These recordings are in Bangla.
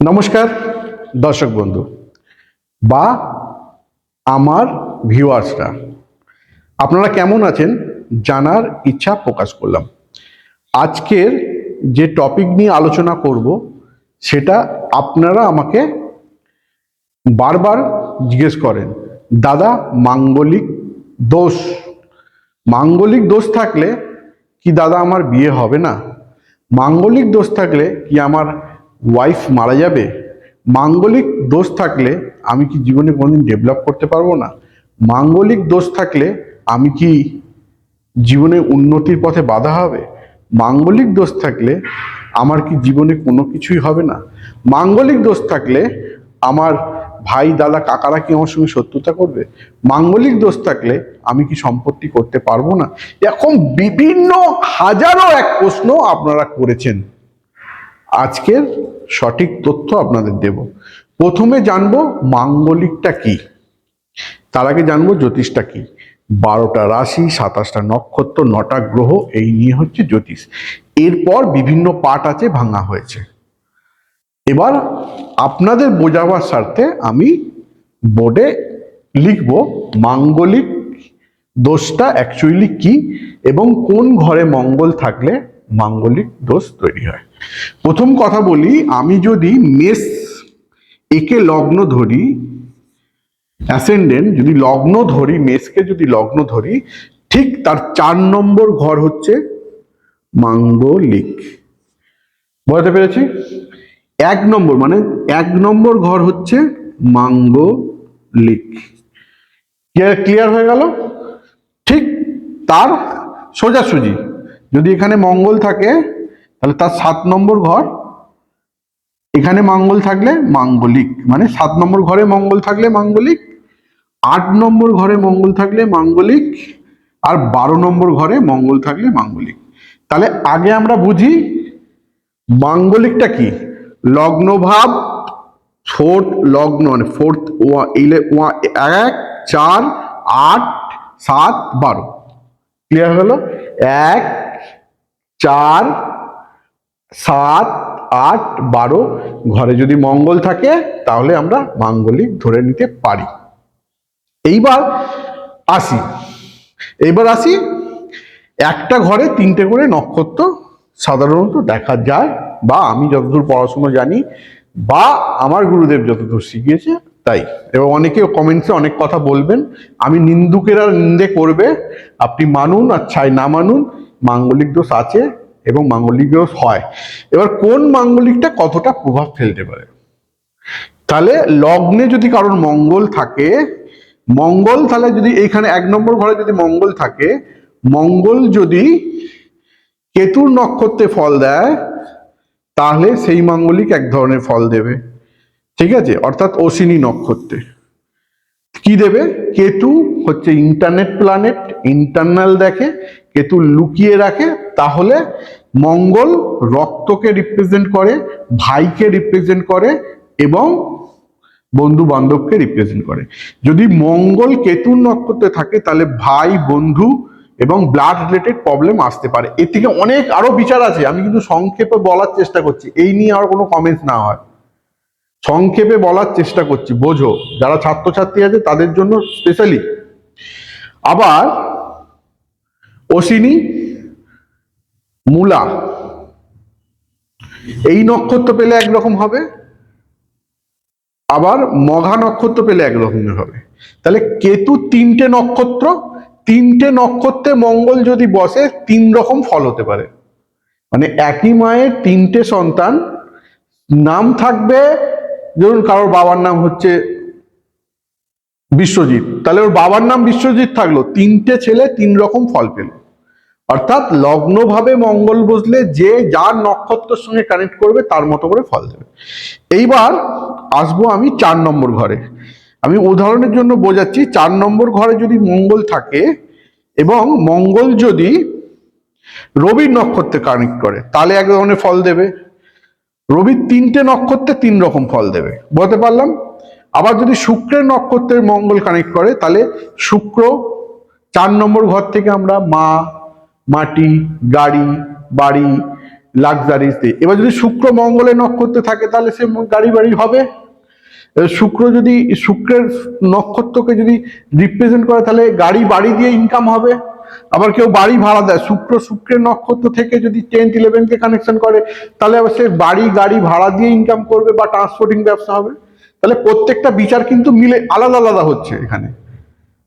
নমস্কার, দর্শক বন্ধু, বা আমার ভিউয়ার্সরা, আপনারা কেমন আছেন জানার ইচ্ছা প্রকাশ করলাম। আজকের যে টপিক নিয়ে আলোচনা করব, সেটা আপনারা আমাকে বারবার জিজ্ঞেস করেন, দাদা, মাঙ্গলিক দোষ মাঙ্গলিক দোষ থাকলে কি দাদা আমার বিয়ে হবে না? মাঙ্গলিক দোষ থাকলে কি আমার ওয়াইফ মারা যাবে, মাঙ্গলিক দোষ থাকলে আমি কি জীবনে কোনোদিন ডেভেলপ করতে পারব না? মাঙ্গলিক দোষ থাকলে আমি কি জীবনে উন্নতির পথে বাধা হবে? মাঙ্গলিক দোষ থাকলে আমার কি জীবনে কোনো কিছুই হবে না? মাঙ্গলিক দোষ থাকলে আমার ভাই, দাদা, কাকারা কি আমার সঙ্গে শত্রুতা করবে? মাঙ্গলিক দোষ থাকলে আমি কি সম্পত্তি করতে পারব না? এরকম বিভিন্ন হাজারো এক প্রশ্ন আপনারা করেছেন। আজকের সঠিক তথ্য আপনাদের দেব। প্রথমে জানব মাঙ্গলিকটা কি? তার আগে জানব জ্যোতিষটা কি? বারোটা রাশি, সাতাশটা নক্ষত্র, নটা গ্রহ, এই নিয়ে হচ্ছে জ্যোতিষ। এরপর বিভিন্ন পাঠ আছে, ভাঙা হয়েছে। এবার আপনাদের বোঝাবার স্বার্থে আমি বোর্ডে লিখব মাঙ্গলিক দোষটা অ্যাকচুয়ালি কি এবং কোন ঘরে মঙ্গল থাকলে মাঙ্গলিক দোষ তৈরি হয়। প্রথম কথা বলি, আমি যদি মেষ একে লগ্ন ধরি অ্যাসেন্ডেন্ট যদি লগ্ন ধরি, মেষকে যদি লগ্ন ধরি, ঠিক তার চার নম্বর ঘর হচ্ছে মাঙ্গলিক। বুঝতে পেরেছি? এক নম্বর মানে এক নম্বর ঘর হচ্ছে মাঙ্গলিক। ক্লিয়ার হয়ে গেল? ঠিক তার সোজাসুজি। যদি এখানে মঙ্গল থাকে, তাহলে তার সাত নম্বর ঘর, এখানে মঙ্গল থাকলে মাঙ্গলিক মানে সাত নম্বর ঘরে মঙ্গল থাকলে মাঙ্গলিক, আট নম্বর ঘরে মঙ্গল থাকলে মাঙ্গলিক, আর বারো নম্বর ঘরে মঙ্গল থাকলে মাঙ্গলিক। তাহলে আগে আমরা বুঝি মাঙ্গলিকটা কি? লগ্নভাব ফোর্থ লগ্ন মানে ফোর্থ ওয়া, এলে, ওয়া, এক, চার, আট, সাত, বারো। ক্লিয়ার হলো? এক চার, সাত, আট, বারো। ঘরে যদি মঙ্গল থাকে, তাহলে আমরা মাঙ্গলিক ধরে নিতে পারি। এইবার আসি। এইবার আসি। একটা ঘরে তিনটে করে নক্ষত্র সাধারণত দেখা যায়, বা আমি যতদূর পড়াশুনো জানি, বা আমার গুরুদেব যতদূর শিখিয়েছে, তাই। এবং অনেকে কমেন্টসে অনেক কথা বলবেন। আমি নিন্দুকেরা নিন্দে করবে। আপনি মানুন আর ছাই না মানুন। মাঙ্গলিক দোষ আছে এবং মাঙ্গলিক দোষ হয়। এবার কোন মাঙ্গলিকটা কতটা প্রভাব ফেলতে পারে? তাহলে লগ্নে যদি কারোর মঙ্গল থাকে, মঙ্গল তাহলে যদি এইখানে এক নম্বর ঘরে যদি মঙ্গল থাকে, মঙ্গল যদি কেতুর নক্ষত্রে ফল দেয়, তাহলে সেই মাঙ্গলিক এক ধরনের ফল দেবে। ঠিক আছে? অর্থাৎ অশ্বিনী নক্ষত্রে। কি দেবে? কেতু হচ্ছে ইন্টারনেট প্ল্যানেট ইন্টারনাল দেখে কেতু লুকিয়ে রাখে, তাহলে মঙ্গল রক্তকে রিপ্রেজেন্ট করে, ভাইকে রিপ্রেজেন্ট করে এবং বন্ধু বান্ধবকে রিপ্রেজেন্ট করে। যদি মঙ্গল কেতুর নক্ষত্রে থাকে, তাহলে ভাই, বন্ধু এবং ব্লাড রিলেটেড প্রবলেম আসতে পারে। এর থেকে অনেক আরও বিচার আছে। আমি কিন্তু সংক্ষেপে বলার চেষ্টা করছি। এই নিয়ে আর কোনো কমেন্টস না হয়। সংক্ষেপে বলার চেষ্টা করছি। বোঝো। যারা ছাত্রছাত্রী আছে, তাদের জন্য স্পেশালি আবার অশ্বিনী, মূলা। এই নক্ষত্র পেলে একরকম হবে, আবার মঘা নক্ষত্র পেলে একরকম হবে। তাহলে কেতু তিনটে নক্ষত্র, তিনটে নক্ষত্রে মঙ্গল যদি বসে, তিন রকম ফল হতে পারে। মানে একই মায়ের তিনটে সন্তান, নাম থাকবে, ধরুন কারোর বাবার নাম হচ্ছে বিশ্বজিৎ। তাহলে ওর বাবার নাম বিশ্বজিৎ থাকল। তিনটে ছেলে তিন রকম ফল পেল। অর্থাৎ লগ্নভাবে মঙ্গল বসলে যে যার নক্ষত্রের সঙ্গে কানেক্ট করবে তার মতো করে ফল দেবে। এইবার আসব আমি চার নম্বর ঘরে। আমি উদাহরণের জন্য বোঝাচ্ছি, চার নম্বর ঘরে যদি মঙ্গল থাকে এবং মঙ্গল যদি রবির নক্ষত্রে কানেক্ট করে, তাহলে এক ধরনের ফল দেবে। রবির তিনটে নক্ষত্রে তিন রকম ফল দেবে। বলতে পারলাম? আবার যদি শুক্রের নক্ষত্রের মঙ্গল কানেক্ট করে, তাহলে শুক্র চার নম্বর ঘর থেকে আমরা মা, মাটি, গাড়ি, বাড়ি লাক্সারিজ দিয়ে। এবার যদি শুক্র মঙ্গলে নক্ষত্রে থাকে, তাহলে সে গাড়ি বাড়ি হবে। শুক্র যদি, শুক্রের নক্ষত্রকে যদি রিপ্রেজেন্ট করে, তাহলে গাড়ি বাড়ি দিয়ে ইনকাম হবে। আবার কেউ বাড়ি ভাড়া দেয়। শুক্র শুক্রের নক্ষত্র থেকে যদি টেন্থ ইলেভেনকে কানেকশন করে, তাহলে আবার সে বাড়ি, গাড়ি ভাড়া দিয়ে ইনকাম করবে বা ট্রান্সপোর্টিং ব্যবসা হবে। তাহলে প্রত্যেকটা বিচার কিন্তু মিলে আলাদা আলাদা হচ্ছে এখানে।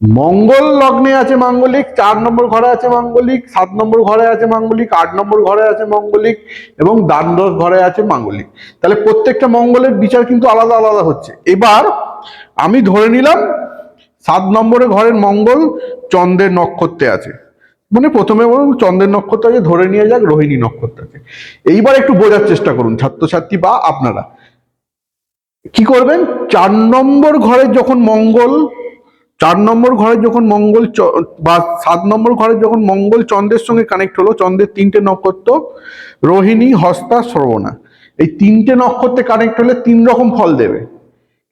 মঙ্গল লগ্নে আছে মাঙ্গলিক, চার নম্বর ঘরে আছে মাঙ্গলিক, সাত নম্বর ঘরে আছে মাঙ্গলিক, আট নম্বর ঘরে আছে মঙ্গলিক এবং দ্বাদশ ঘরে আছে মাঙ্গলিক। তাহলে প্রত্যেকটা মঙ্গলের বিচার কিন্তু আলাদা আলাদা হচ্ছে। এবার আমি ধরে নিলাম সাত নম্বরে ঘরের মঙ্গল চন্দ্রের নক্ষত্রে আছে। মানে প্রথমে বলুন চন্দ্রের নক্ষত্র আছে ধরে নিয়ে যাক রোহিণী নক্ষত্র আছে। এইবার একটু বোঝার চেষ্টা করুন, ছাত্রছাত্রী বা আপনারা। কি করবেন? চার নম্বর ঘরে যখন মঙ্গল, চার নম্বর ঘরে যখন মঙ্গল বা সাত নম্বর ঘরে যখন মঙ্গল চন্দ্রের সঙ্গে কানেক্ট হলো, চন্দ্রের তিনটে নক্ষত্র, রোহিণী, হস্তা শ্রবণা এই তিনটে নক্ষত্রে কানেক্ট হলে তিন রকম ফল দেবে।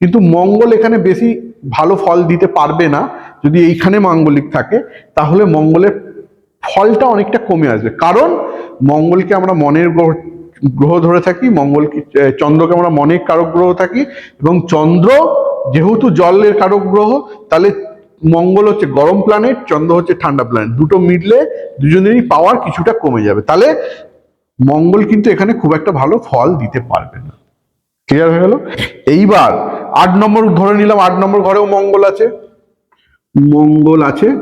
কিন্তু মঙ্গল এখানে বেশি ভালো ফল দিতে পারবে না। যদি এইখানে মাঙ্গলিক থাকে, তাহলে মঙ্গলের ফলটা অনেকটা কমে আসবে। কারণ মঙ্গলকে আমরা মনের গ্রহ ধরে থাকি মঙ্গলকে আহ, চন্দ্রকে আমরা মনের কারক গ্রহ থাকি এবং চন্দ্র যেহেতু জলের কারক গ্রহ তাহলে মঙ্গল হচ্ছে গরম প্ল্যানেট চন্দ্র হচ্ছে ঠান্ডা প্ল্যানেট দুটো মিডলে দুজনেরই পাওয়ার কিছুটা কমে যাবে। তাহলে মঙ্গল কিন্তু এখানে খুব একটা ভালো ফল দিতে পারবে না। ক্লিয়ার হয়ে গেল? এইবার আট নম্বর ধরে নিলাম আট নম্বর ঘরেও মঙ্গল আছে। মঙ্গল আছে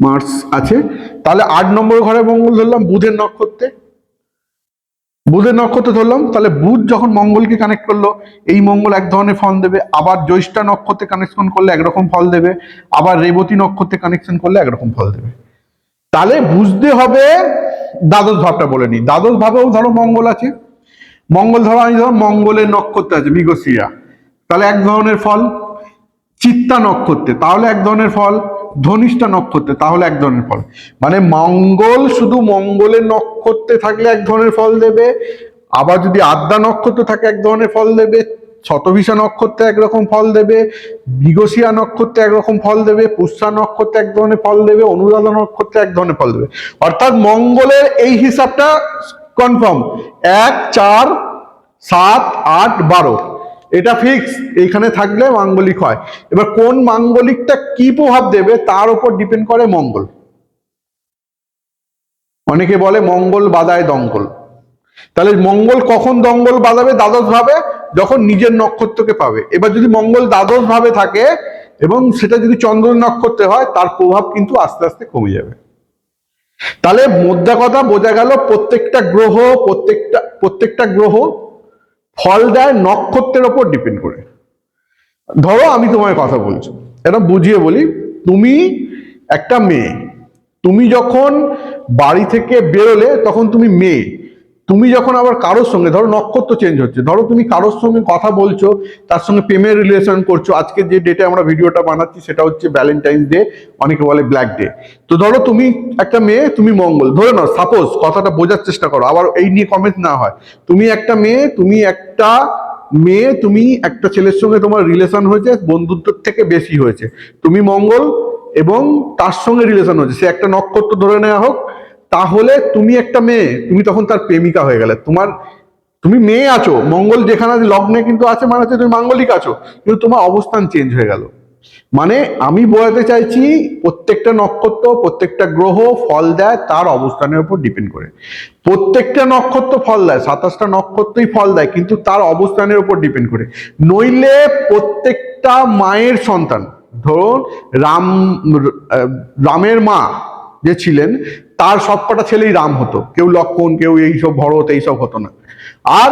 মার্স আছে। তাহলে আট নম্বর ঘরে মঙ্গল ধরলাম বুধের নক্ষত্রে। বুধের নক্ষত্র ধরলাম, তাহলে বুধ যখন মঙ্গলকে কানেক্ট করল, এই মঙ্গল এক ধরনের ফল দেবে, আবার জ্যৈষ্ঠা নক্ষত্রে কানেকশন করলে একরকম ফল দেবে, আবার রেবতী নক্ষত্রে কানেকশন করলে একরকম ফল দেবে। তাহলে বুঝতে হবে, দ্বাদশ ভাবটা বলে নি দ্বাদশ ভাবেও ধরো মঙ্গল আছে। মঙ্গল ধরো, আমি ধরো মঙ্গলের নক্ষত্র আছে, মৃগশিরা। তাহলে এক ধরনের ফল, চিত্তা নক্ষত্রে। তাহলে এক ধরনের ফল ধনিষ্ঠা নক্ষত্রে, তাহলে এক ধরনের ফল। মানে মঙ্গল শুধু মঙ্গলের নক্ষত্রে থাকলে এক ধরনের ফল দেবে, আবার যদি আদ্যা নক্ষত্র থাকে এক ধরনের ফল দেবে শতভিষা নক্ষত্রে একরকম ফল দেবে বিগসিয়া নক্ষত্রে একরকম ফল দেবে, পুষ্যা নক্ষত্রে এক ধরনের ফল দেবে, অনুরাধা নক্ষত্রে এক ধরনের ফল দেবে। অর্থাৎ মঙ্গলের এই হিসাবটা কনফার্ম এক, চার, সাত, আট, বারো। এটা ফিক্স এইখানে থাকলে মাঙ্গলিক হয়। এবার কোন মাঙ্গলিকটা কি প্রভাব দেবে তার উপর ডিপেন্ড করে মঙ্গল। অনেকে বলে মঙ্গল বাদায় দঙ্গল। তাহলে মঙ্গল কখন দঙ্গল বাজাবে দ্বাদশ ভাবে যখন নিজের নক্ষত্রকে পাবে। এবার যদি মঙ্গল দ্বাদশ ভাবে থাকে এবং সেটা যদি চন্দ্র নক্ষত্রে হয়, তার প্রভাব কিন্তু আস্তে আস্তে কমে যাবে। তাহলে মোদ্দা কথা বোঝা গেল প্রত্যেকটা গ্রহ, প্রত্যেকটা প্রত্যেকটা গ্রহ ফল দেয়, নক্ষত্রের ওপর ডিপেন্ড করে। ধরো আমি তোমায় কথা বলছি। এটা বুঝিয়ে বলি, তুমি একটা মেয়ে। তুমি যখন বাড়ি থেকে বেরোলে তখন তুমি মেয়ে। তুমি যখন আবার কারোর সঙ্গে, ধরো নক্ষত্র চেঞ্জ হচ্ছে, ধরো তুমি কারোর সঙ্গে কথা বলছো, তার সঙ্গে প্রেমের রিলেশন করছ, আজকে যে ডেটে আমরা ভিডিওটা বানাচ্ছি সেটা হচ্ছে ভ্যালেন্টাইন্স ডে অনেকে বলে ব্ল্যাক ডে তো ধরো তুমি একটা মেয়ে, তুমি মঙ্গল, ধরে নাও সাপোজ কথাটা বোঝার চেষ্টা করো, আবার এই নিয়ে কমেন্ট না হয়। তুমি একটা মেয়ে, তুমি একটা মেয়ে, তুমি একটা ছেলের সঙ্গে তোমার রিলেশন হয়েছে, বন্ধুত্বের থেকে বেশি হয়েছে। তুমি মঙ্গল এবং তার সঙ্গে রিলেশন হয়েছে, সে একটা নক্ষত্র ধরে নেওয়া হোক তাহলে তুমি একটা মেয়ে তুমি তখন তার প্রেমিকা হয়ে গেলে। তোমার তুমি মেয়ে আছো মঙ্গল যেখানে আছে, লগ্নে কিন্তু আছে মানে হচ্ছে তুমি মাঙ্গলিক আছো কিন্তু তোমার অবস্থান চেঞ্জ হয়ে গেল। মানে আমি বোঝাতে চাইছি প্রত্যেকটা নক্ষত্র প্রত্যেকটা গ্রহ ফল দেয় তার অবস্থানের উপর ডিপেন্ড করে। প্রত্যেকটা নক্ষত্র ফল দেয় সাতাশটা নক্ষত্রই ফল দেয় কিন্তু তার অবস্থানের উপর ডিপেন্ড করে। নইলে প্রত্যেকটা মায়ের সন্তান ধরুন রাম রামের মা যে ছিলেন, তার সবকটা ছেলেই রাম হতো। কেউ লক্ষণ, কেউ এইসব ভরত, এইসব হতো না। আর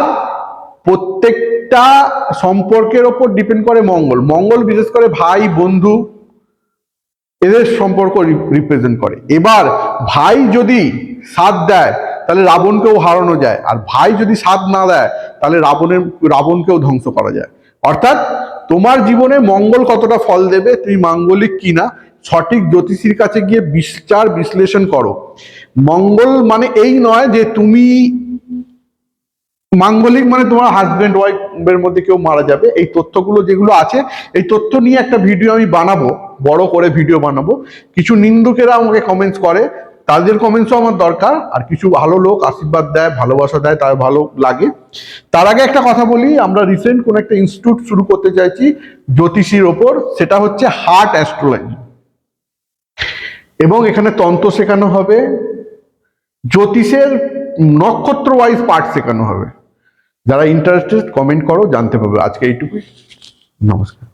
প্রত্যেকটা সম্পর্কের ওপর ডিপেন্ড করে মঙ্গল। মঙ্গল বিশেষ করে ভাই, বন্ধু, এদের সম্পর্ক রিপ্রেজেন্ট করে। এবার ভাই যদি সাথ দেয়, তাহলে রাবণকেও হারানো যায়। আর ভাই যদি সাথ না দেয়, তাহলে রাবণের, রাবণকেও ধ্বংস করা যায়। অর্থাৎ তোমার জীবনে মঙ্গল কতটা ফল দেবে, তুমি মাঙ্গলিক কিনা সঠিক জ্যোতিষীর কাছে গিয়ে বিচার বিশ্লেষণ করো। মঙ্গল মানে এই নয় যে তুমি মাঙ্গলিক মানে তোমার হাজবেন্ড ওয়াইফের মধ্যে কেউ মারা যাবে। এই তথ্যগুলো যেগুলো আছে, এই তথ্য নিয়ে একটা ভিডিও আমি বানাবো, বড় করে ভিডিও বানাবো। কিছু নিন্দুকেরা আমাকে কমেন্টস করে, তাদের কমেন্টসও আমার দরকার। আর কিছু ভালো লোক আশীর্বাদ দেয়, ভালোবাসা দেয়, তার ভালো লাগে। তার আগে একটা কথা বলি, আমরা রিসেন্ট কোন একটা ইনস্টিটিউট শুরু করতে চাইছি জ্যোতিষীর ওপর, সেটা হচ্ছে হার্ট অ্যাস্ট্রোলজি এবং এখানে তন্ত্র শেখানো হবে, জ্যোতিষের নক্ষত্র ওয়াইজ পার্ট শেখানো হবে। যারা ইন্টারেস্টেড কমেন্ট করো, জানতে পারবে। আজকে এইটুকুই। নমস্কার।